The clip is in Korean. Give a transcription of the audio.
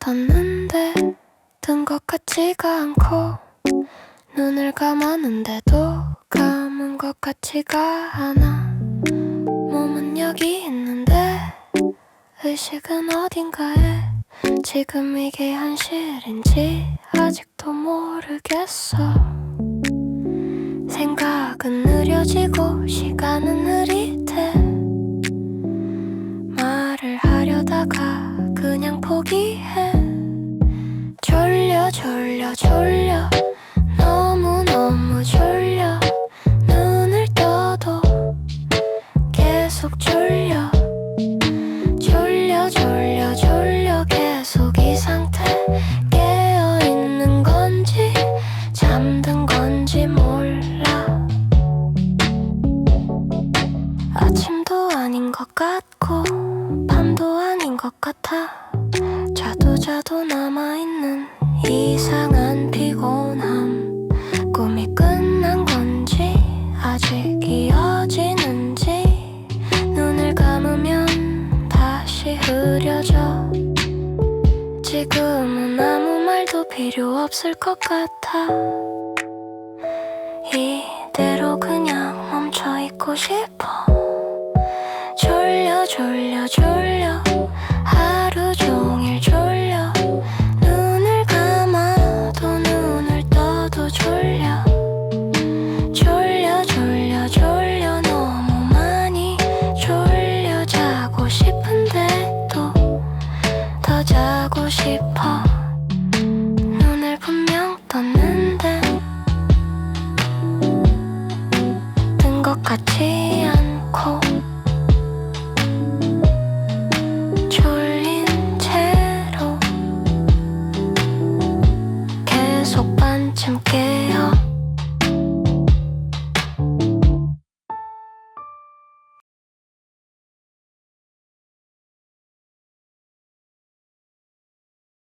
걷는데 든것 같지가 않고 눈을 감았는데도 감은 것 같지가 않아. 몸은 여기 있는데 의식은 어딘가에. 지금 이게 현실인지 아직도 모르겠어. 생각은 느려지고 시간은 느릿 포기해. 졸려 졸려 졸려. 너무너무 졸려. 눈을 떠도 계속 졸려. 졸려 졸려 졸려. 계속 이 상태 깨어있는 건지 잠든 건지 몰라. 아침도 아닌 것 같고 밤도 아닌 것 같아 이어지는지 눈을 감으면 다시 흐려져. 지금은 아무 말도 필요 없을 것 같아. 이대로 그냥 멈춰 있고 싶어. 졸려 졸려 졸려. 자고 싶어. 눈을 분명 떴는데 뜬 것 같지 않고.